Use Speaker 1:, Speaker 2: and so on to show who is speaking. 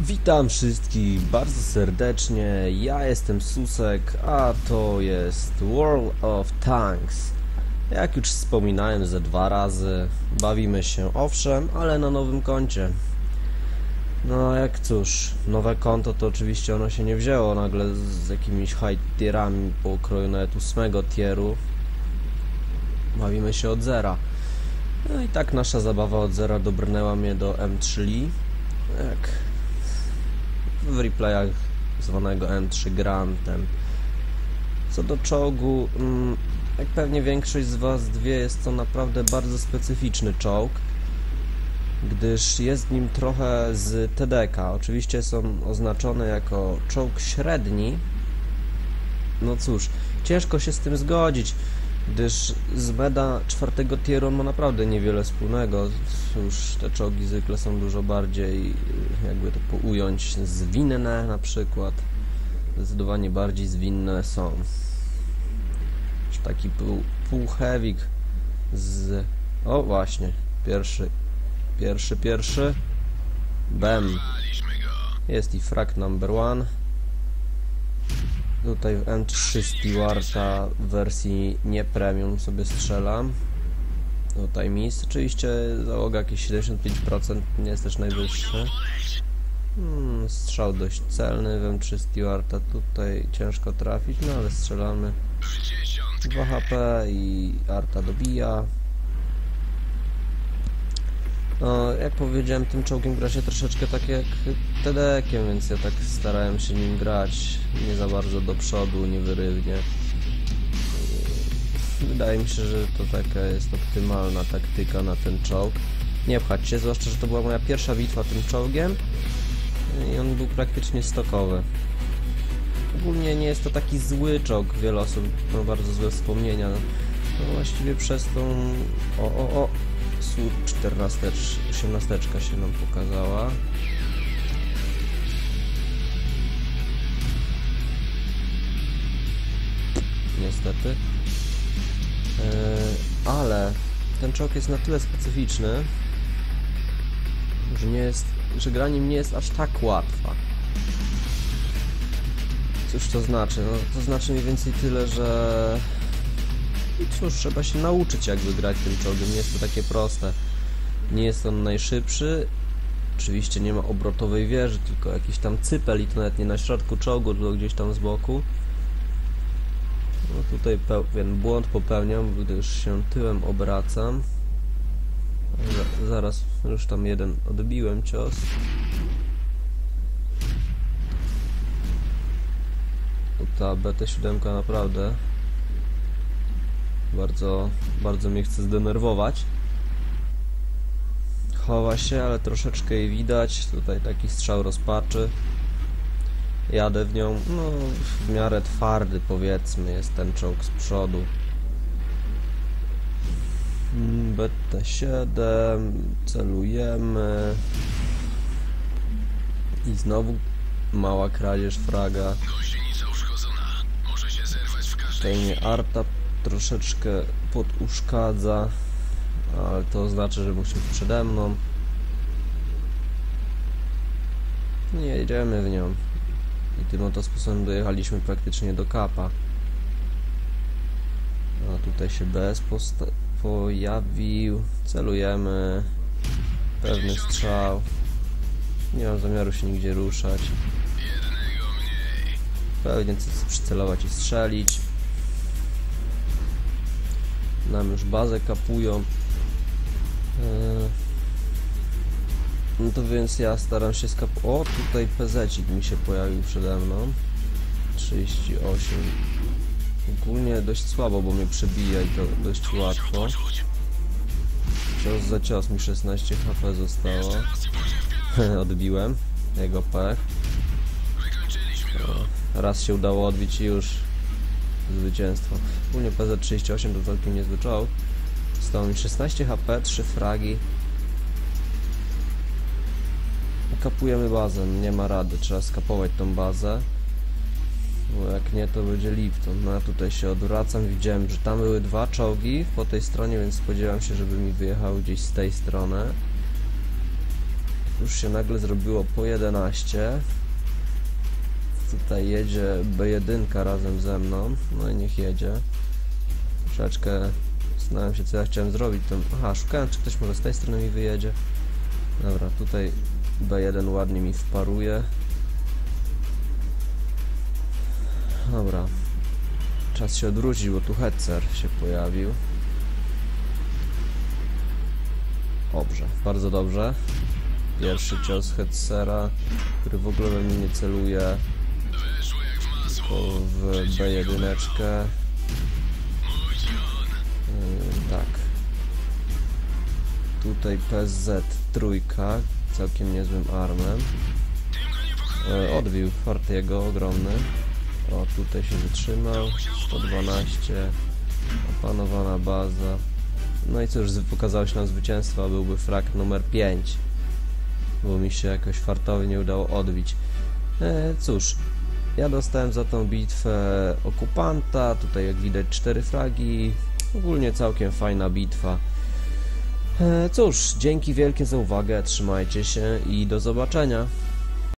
Speaker 1: Witam wszystkich bardzo serdecznie, ja jestem Susek, a to jest World of Tanks. Jak już wspominałem ze dwa razy, bawimy się owszem, ale na nowym koncie. No jak cóż, nowe konto to oczywiście ono się nie wzięło nagle z jakimiś high tierami po kroju nawet ósmego tieru. Bawimy się od zera. No i tak nasza zabawa od zera dobrnęła mnie do M3 Lee. Jak w replayach zwanego M3 Grantem. Co do czołgu, mm, jak pewnie większość z Was wie, jest to naprawdę bardzo specyficzny czołg, gdyż jest nim trochę z TDK. Oczywiście są oznaczone jako czołg średni. No cóż, ciężko się z tym zgodzić, gdyż z meda czwartego tieru on ma naprawdę niewiele wspólnego. Cóż, te czołgi zwykle są dużo bardziej, jakby to ująć, zwinne na przykład. Zdecydowanie bardziej zwinne są. Taki pół, półhewik z... O właśnie, pierwszy, pierwszy, pierwszy. Bem. Jest i frag number one. Tutaj w M3 Stewarta w wersji nie premium sobie strzelam. Tutaj mis. Oczywiście załoga jakieś 75% nie jest też najwyższe. Hmm, strzał dość celny w M3 Stewarta. Tutaj ciężko trafić, no ale strzelamy. 2 HP i Arta dobija. No, jak powiedziałem, tym czołgiem gra się troszeczkę tak jak TD-kiem, więc ja tak starałem się nim grać nie za bardzo do przodu, niewyrywnie. Wydaje mi się, że to taka jest optymalna taktyka na ten czołg. Nie pchać się, zwłaszcza, że to była moja pierwsza bitwa tym czołgiem i on był praktycznie stokowy. Ogólnie nie jest to taki zły czołg, wiele osób ma bardzo złe wspomnienia. No właściwie przez tą... O, o, o! Słup 14, 18 się nam pokazała. Niestety. Yy, ale ten czołg jest na tyle specyficzny, że nie jest, że gra nim nie jest aż tak łatwa. Cóż to znaczy? No, to znaczy mniej więcej tyle, że i cóż, trzeba się nauczyć jakby grać tym czołgiem, nie jest to takie proste. Nie jest on najszybszy, oczywiście nie ma obrotowej wieży, tylko jakiś tam cypel i to nawet nie na środku czołgu, tylko gdzieś tam z boku. No tutaj pewien błąd popełniam, gdyż się tyłem obracam. Za- Zaraz, już tam jeden odbiłem cios. Ta BT7 naprawdę bardzo, bardzo mnie chce zdenerwować. Chowa się, ale troszeczkę jej widać. Tutaj taki strzał rozpaczy. Jadę w nią, no w miarę twardy powiedzmy jest ten czołg z przodu. Mm, BT7, celujemy. I znowu mała kradzież fraga.
Speaker 2: Gąsienica uszkodzona. Może się zerwać w każdej
Speaker 1: Tutaj mnie Arta troszeczkę poduszkadza, ale to znaczy, że musi być przede mną. Nie jedziemy w nią. I tym oto sposobem dojechaliśmy praktycznie do kapa. A tutaj się bez pojawił. Celujemy. Pewny strzał. Nie mam zamiaru się nigdzie ruszać. Pewnie chcę przycelować i strzelić. Nam już bazę kapują. Eee, No to więc ja staram się skap... O, tutaj pezecik mi się pojawił przede mną. 38. Ogólnie dość słabo, bo mnie przebija i to dość łatwo. Cios za cios mi 16 HP zostało. Odbiłem. Jego pech. Raz się udało odbić i już zwycięstwo. Ogólnie PZ38 to całkiem niezły czołg. Zostało mi 16 HP, 3 fragi. Kapujemy bazę, nie ma rady, trzeba skapować tą bazę. Bo jak nie, to będzie Lipton. No ja tutaj się odwracam, widziałem, że tam były dwa czołgi po tej stronie, więc spodziewam się, żeby mi wyjechały gdzieś z tej strony. już się nagle zrobiło po 11. Tutaj jedzie B1 razem ze mną, no i niech jedzie. Troszeczkę zastanawiam się co ja chciałem zrobić. Tam, aha, szukałem czy ktoś może z tej strony mi wyjedzie. Dobra, tutaj B1 ładnie mi wparuje. Dobra. Czas się odwrócić, bo tu Hetzer się pojawił. Dobrze, bardzo dobrze. Pierwszy cios Hetzera, który w ogóle we mnie nie celuje,
Speaker 2: w masło.
Speaker 1: tylko w B1.
Speaker 2: Mój John.
Speaker 1: Yy, tak. Tutaj PZ trójka, całkiem niezłym armem. E, odbił Fartiego, ogromny. O, tutaj się wytrzymał. 112. Opanowana baza. No i cóż, pokazało się nam zwycięstwo, byłby frak numer 5. Bo mi się jakoś fartowi nie udało odbić. E, cóż, ja dostałem za tą bitwę okupanta. Tutaj jak widać cztery fragi. Ogólnie całkiem fajna bitwa. E, cóż, dzięki wielkie za uwagę, trzymajcie się i do zobaczenia.